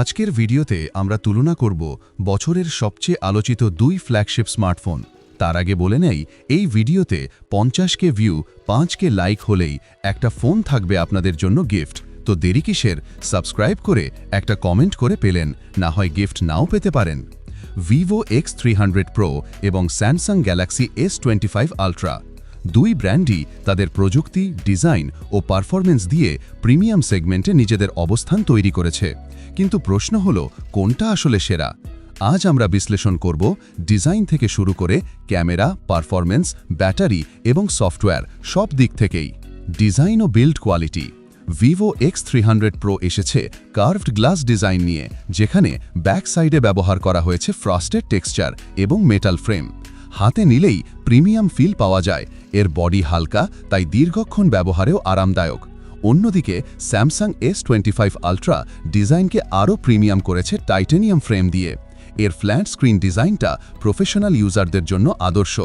আজকের ভিডিওতে আমরা তুলনা করব বছরের সবচেয়ে আলোচিত দুই ফ্ল্যাগশিপ স্মার্টফোন। তার আগে বলে নেই, এই ভিডিওতে পঞ্চাশকে ভিউ, পাঁচকে লাইক হলেই একটা ফোন থাকবে আপনাদের জন্য গিফট। তো দেরি কিসের? সাবস্ক্রাইব করে একটা কমেন্ট করে পেলেন, না হয় গিফট নাও পেতে পারেন। Vivo X three hundred pro এবং Samsung Galaxy S twenty five ultra. দুই ব্র্যান্ডই তাদের প্রযুক্তি, ডিজাইন ও পারফরমেন্স দিয়ে প্রিমিয়াম সেগমেন্টে নিজেদের অবস্থান তৈরি করেছে। কিন্তু প্রশ্ন হল, কোনটা আসলে সেরা? আজ আমরা বিশ্লেষণ করব ডিজাইন থেকে শুরু করে ক্যামেরা পারফরমেন্স ব্যাটারি এবং সফটওয়্যার সব দিক থেকেই। ডিজাইন ও build quality. Vivo X three Pro এসেছে কার্ভড গ্লাস ডিজাইন নিয়ে, যেখানে ব্যাক সাইডে ব্যবহার করা হয়েছে ফ্রস্টেড টেক্সচার এবং মেটাল ফ্রেম। হাতে নিলেই প্রিমিয়াম ফিল পাওয়া যায় এর বডি হালকা, তাই দীর্ঘক্ষণ ব্যবহারেও আরামদায়ক। অন্যদিকে, Samsung S twenty five Ultra ডিজাইনকে আরও প্রিমিয়াম করেছে টাইটেনিয়াম ফ্রেম দিয়ে। এর ফ্ল্যাট স্ক্রিন ডিজাইনটা প্রফেশনাল ইউজারদের জন্য আদর্শ।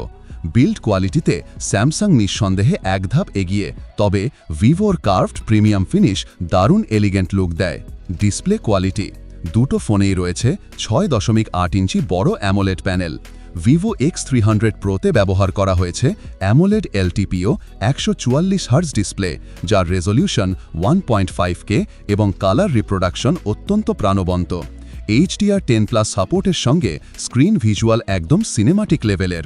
বিল্ড কোয়ালিটিতে স্যামসাং নিঃসন্দেহে এক ধাপ এগিয়ে, তবে ভিভোর কার্ভড প্রিমিয়াম ফিনিশ দারুণ এলিগেন্ট লুক দেয়। ডিসপ্লে কোয়ালিটি, দুটো ফোনেই রয়েছে, ছয় দশমিক আট ইঞ্চি বড় AMOLED panel. Vivo X three hundred প্রোতে ব্যবহার করা হয়েছে অ্যামোলেড এলটিপিও একশো চুয়াল্লিশ হার্জ ডিসপ্লে যার resolution one point five K এবং কালার রিপ্রোডাকশন অত্যন্ত প্রাণবন্ত। এইচডিআর টেন প্লাস সাপোর্টের সঙ্গে স্ক্রিন ভিজুয়াল একদম সিনেমাটিক লেভেলের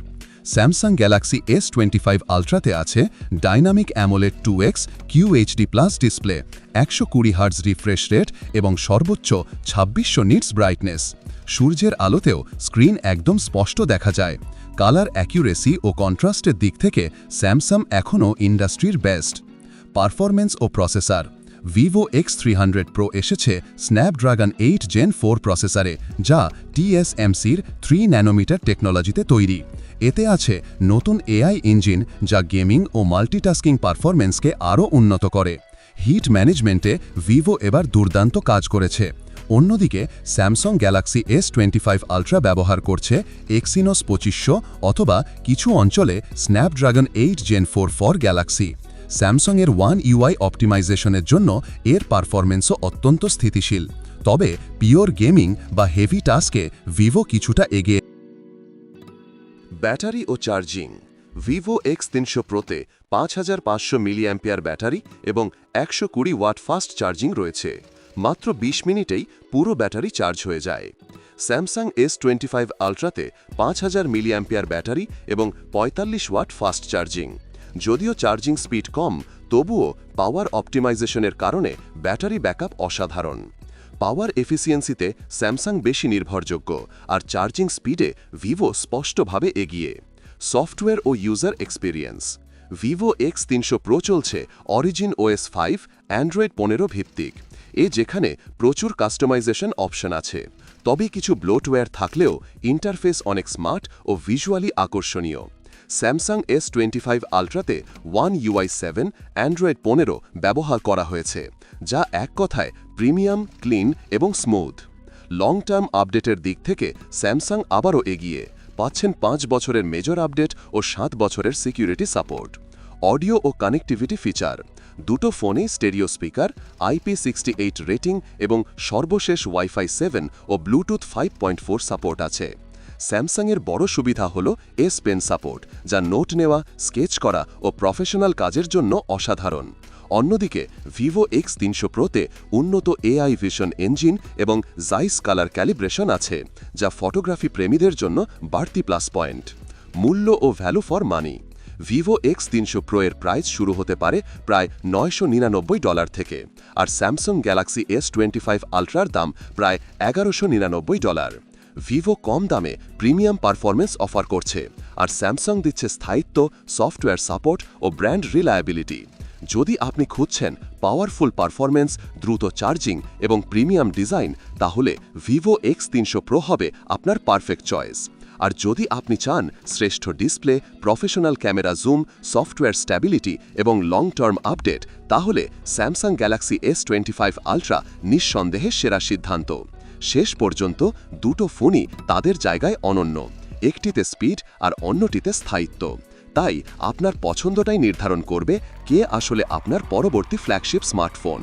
Samsung Galaxy S twenty five আলট্রাতে আছে dynamic AMOLED two X QHD plus display একশো কুড়ি হার্টস রিফ্রেশ রেট এবং সর্বোচ্চ ছাব্বিশশো নিটস ব্রাইটনেস সূর্যের আলোতেও স্ক্রিন একদম স্পষ্ট দেখা যায়। কালার অ্যাকিউরেসি ও কন্ট্রাস্টের দিক থেকে স্যামসাং এখনও ইন্ডাস্ট্রির বেস্ট পারফরমেন্স ও processor Vivo X three hundred pro এসেছে স্ন্যাপড্রাগন এইট জেন ফোর প্রসেসরে যা টিএসএমসির থ্রি ন্যানোমিটার টেকনোলজিতে তৈরি। এতে আছে নতুন এআই ইঞ্জিন যা গেমিং ও মাল্টিটাস্কিং পারফরমেন্সকে আরও উন্নত করে। হিট ম্যানেজমেন্টে ভিভো এবার দুর্দান্ত কাজ করেছে। অন্যদিকে, Samsung Galaxy S twenty five ultra ব্যবহার করছে এক্সিনোস পঁচিশশো অথবা কিছু অঞ্চলে Snapdragon eight gen four for Galaxy. স্যামসাংয়ের ওয়ান ইউআই অপটিমাইজেশনের জন্য এর পারফরমেন্সও অত্যন্ত স্থিতিশীল। তবে পিওর গেমিং বা হেভি টাস্কে ভিভো কিছুটা এগিয়ে ব্যাটারি ও চার্জিং। ভিভো এক্স তিনশো প্রোতে পাঁচ হাজার পাঁচশো মিলিঅ্যাম্পিয়ার ব্যাটারি এবং একশো কুড়ি ওয়াট ফাস্ট চার্জিং রয়েছে। মাত্র ২০ মিনিটেই পুরো ব্যাটারি চার্জ হয়ে যায়। স্যামসাং এস টোয়েন্টি ফাইভ আলট্রাতে পাঁচ হাজার মিলিঅ্যাম্পিয়ার ব্যাটারি এবং পঁয়তাল্লিশ ওয়াট ফাস্ট চার্জিং। যদিও চার্জিং স্পিড কম, তবুও পাওয়ার অপটিমাইজেশনের কারণে ব্যাটারি ব্যাকআপ অসাধারণ। পাওয়ার এফিসিয়েন্সিতে স্যামসাং বেশি নির্ভরযোগ্য, আর চার্জিং স্পিডে ভিভো স্পষ্টভাবে এগিয়ে। সফটওয়্যার ও ইউজার এক্সপিরিয়েন্স। ভিভো এক্স তিনশো প্রো চলছে, অরিজিন ওএস ফাইভ, অ্যান্ড্রয়েড পনেরো ভিত্তিক। এ যেখানে প্রচুর কাস্টমাইজেশন অপশন আছে। তবে কিছু ব্লোটওয়্যার থাকলেও ইন্টারফেস অনেক স্মার্ট ও ভিজুয়ালি আকর্ষণীয়। স্যামসাং এস টোয়েন্টি ফাইভ আলট্রাতে ওয়ান ইউআই সেভেন অ্যান্ড্রয়েড পনেরো ব্যবহার করা হয়েছে, যা এক কথায় প্রিমিয়াম ক্লিন এবং স্মুথ লং টার্ম আপডেটের দিক থেকে স্যামসাং আবারও এগিয়ে, পাচ্ছেন পাঁচ বছরের মেজর আপডেট ও সাত বছরের সিকিউরিটি সাপোর্ট অডিও ও কানেক্টিভিটি ফিচার দুটো ফোনেই stereo speaker IP sixty rating এবং সর্বশেষ ওয়াইফাই সেভেন ও ব্লুটুথ ফাইভ সাপোর্ট আছে। স্যামসাংয়ের বড় সুবিধা হল এস পেন সাপোর্ট, যা নোট নেওয়া, স্কেচ করা ও প্রফেশনাল কাজের জন্য অসাধারণ। অন্যদিকে, ভিভো এক্স তিনশো প্রোতে উন্নত এআই ভিশন ইঞ্জিন এবং জাইস কালার ক্যালিব্রেশন আছে, যা ফটোগ্রাফি প্রেমীদের জন্য বাড়তি প্লাস পয়েন্ট। মূল্য ও value for money Vivo X তিনশো প্রো এর প্রাইস শুরু হতে পারে প্রায় নয়শো নিরানব্বই ডলার থেকে, আর Samsung Galaxy S twenty five আলট্রার দাম প্রায় এগারোশো নিরানব্বই ডলার। ভিভো কম দামে প্রিমিয়াম পারফরমেন্স অফার করছে আর স্যামসাং দিচ্ছে স্থায়িত্ব, সফটওয়্যার সাপোর্ট ও ব্র্যান্ড রিলায়াবিলিটি। যদি আপনি খুঁজছেন পাওয়ারফুল পারফরমেন্স দ্রুত চার্জিং এবং প্রিমিয়াম ডিজাইন, তাহলে ভিভো এক্স তিনশো প্রো হবে আপনার পারফেক্ট চয়েস। আর যদি আপনি চান শ্রেষ্ঠ display, professional camera zoom, software stability এবং লং টার্ম আপডেট, তাহলে Samsung Galaxy S twenty five Ultra নিঃসন্দেহে সেরা সিদ্ধান্ত। শেষ পর্যন্ত দুটো ফোনই তাদের জায়গায় অনন্য, একটিতে স্পিড আর অন্যটিতে স্থায়িত্ব। তাই আপনার পছন্দটাই নির্ধারণ করবে কে আসলে আপনার পরবর্তী ফ্ল্যাগশিপ স্মার্টফোন।